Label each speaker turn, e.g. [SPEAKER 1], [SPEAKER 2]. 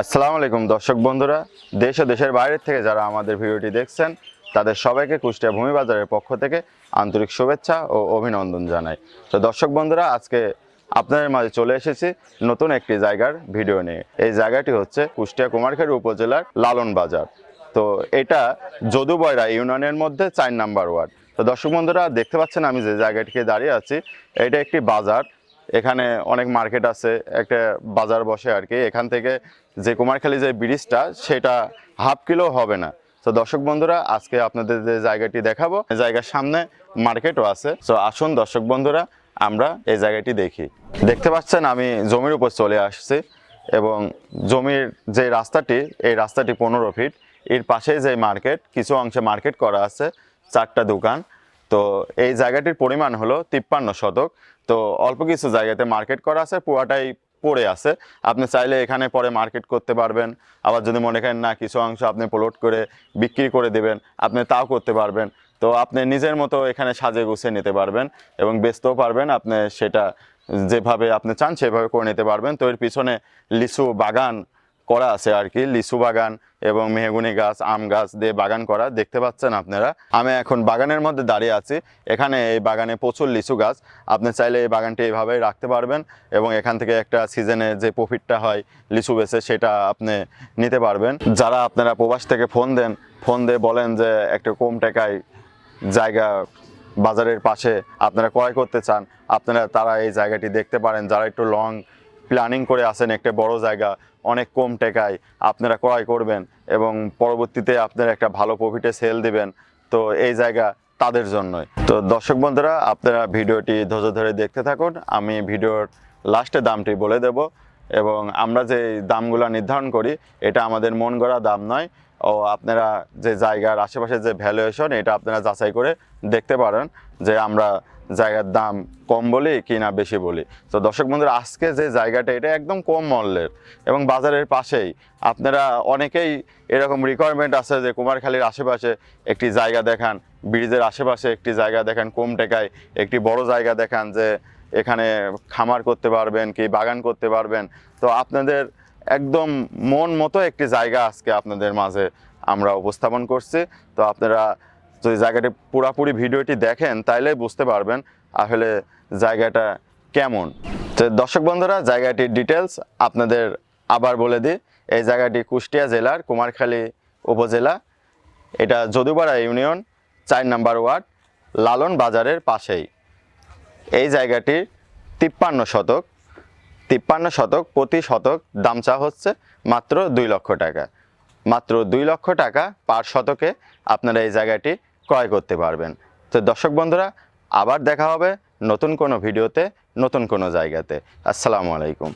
[SPEAKER 1] আসসালামু আলাইকুম দর্শক বন্ধুরা, দেশ ও দেশের বাইরের থেকে যারা আমাদের ভিডিওটি দেখছেন, তাদের সবাইকে কুষ্টিয়া ভূমি বাজারের পক্ষ থেকে আন্তরিক শুভেচ্ছা ও অভিনন্দন জানাই। তো দর্শক বন্ধুরা, আজকে আপনাদের মাঝে চলে এসেছি নতুন একটি জায়গার ভিডিও নিয়ে। এই জায়গাটি হচ্ছে কুষ্টিয়া কুমারখালী উপজেলার লালন বাজার। তো এটা যদুবয়রা ইউনিয়নের মধ্যে চার নাম্বার ওয়ার্ড। তো দর্শক বন্ধুরা, দেখতে পাচ্ছেন আমি যে জায়গাটিকে দাঁড়িয়ে আছি, এটা একটি বাজার। এখানে অনেক মার্কেট আছে, একটা বাজার বসে আর কি। এখান থেকে যে কুমারখালী যে ব্রিজটা, সেটা হাফ কিলো হবে না। তো দর্শক বন্ধুরা, আজকে আপনাদের যে জায়গাটি দেখাবো জায়গার সামনে মার্কেটও আছে। তো আসুন দর্শক বন্ধুরা, আমরা এই জায়গাটি দেখি। দেখতে পাচ্ছেন, আমি জমির উপর চলে আসছি এবং জমির যে রাস্তাটি, এই রাস্তাটি পনেরো ফিট। এর পাশে যে মার্কেট, কিছু অংশে মার্কেট করা আছে, চারটা দোকান। তো এই জায়গাটির পরিমাণ হলো তিপ্পান্ন শতক। তো অল্প কিছু জায়গাতে মার্কেট করা আছে, পুরাটাই পড়ে আছে। আপনি চাইলে এখানে পরে মার্কেট করতে পারবেন। আবার যদি মনে করেন, না, কিছু অংশ আপনি প্লট করে বিক্রি করে দেবেন, আপনি তাও করতে পারবেন। তো আপনি নিজের মতো এখানে সাজে গুছিয়ে নিতে পারবেন এবং বেচতেও পারবেন। আপনি সেটা যেভাবে আপনি চান, সেভাবে করে নিতে পারবেন। তো এর পিছনে লিচু বাগান করা আছে আর কি, লিচু বাগান এবং মেহগুনি গাছ, আম গাছ দিয়ে বাগান করা দেখতে পাচ্ছেন আপনারা। আমি এখন বাগানের মধ্যে দাঁড়িয়ে আছি, এখানে এই বাগানে প্রচুর লিচু গাছ, আপনি চাইলে এই বাগানটি এইভাবেই রাখতে পারবেন এবং এখান থেকে একটা সিজনে যে প্রফিটটা হয় লিচু বেছে সেটা আপনি নিতে পারবেন। যারা আপনারা প্রবাস থেকে ফোন দেন, ফোন দিয়ে বলেন যে একটা কম টাকায় জায়গা বাজারের পাশে আপনারা ক্রয় করতে চান, আপনারা তারা এই জায়গাটি দেখতে পারেন। যারা একটু লং প্ল্যানিং করে আসেন একটা বড় জায়গা, অনেক কম টাকায় আপনারা ক্রয় করবেন এবং পরবর্তীতে আপনারা একটা ভালো প্রফিটে সেল দিবেন। তো এই জায়গা তাদের জন্যই। তো দর্শক বন্ধুরা, আপনারা ভিডিওটি ধৈর্য ধরে দেখতে থাকুন। আমি ভিডিওর লাস্টে দামটি বলে দেব এবং আমরা যে দামগুলো নির্ধারণ করি, এটা আমাদের মন গড়া দাম নয়। ও আপনারা যে জায়গার আশেপাশে যে ভ্যালুয়েশন এটা আপনারা যাচাই করে দেখতে পারেন যে আমরা জায়গার দাম কম বলি কি না বেশি বলি। তো দর্শক বন্ধুরা, আজকে যে জায়গাটা, এটা একদম কম মূল্যের এবং বাজারের পাশেই। আপনারা অনেকেই এরকম রিকোয়ারমেন্ট আছে যে কুমারখালীর আশেপাশে একটি জায়গা দেখান, ব্রিজের আশেপাশে একটি জায়গা দেখান কম টাকায় একটি বড় জায়গা দেখান যে এখানে খামার করতে পারবেন কি বাগান করতে পারবেন। তো আপনাদের একদম মন মতো একটি জায়গা আজকে আপনাদের মাঝে আমরা উপস্থাপন করছি। তো আপনারা যদি জায়গাটি পুরাপুরি ভিডিওটি দেখেন, তাইলে বুঝতে পারবেন আসলে জায়গাটা কেমন। তো দর্শক বন্ধুরা, জায়গাটির ডিটেলস আপনাদের আবার বলে দিই। এই জায়গাটি কুষ্টিয়া জেলার কুমারখালী উপজেলা। এটা যদুপাড়া ইউনিয়ন, চার নাম্বার ওয়ার্ড, লালন বাজারের পাশেই। এই জায়গাটির তিপ্পান্ন শতক। তিপ্পান্ন শতক প্রতি শতক দামচা হচ্ছে মাত্র দুই লক্ষ টাকা। মাত্র দুই লক্ষ টাকা পার শতকে আপনারা এই জায়গাটি ক্রয় করতে পারবেন। তো দর্শক বন্ধুরা, আবার দেখা হবে নতুন কোনো ভিডিওতে, নতুন কোনো জায়গাতে। আসসালামু আলাইকুম।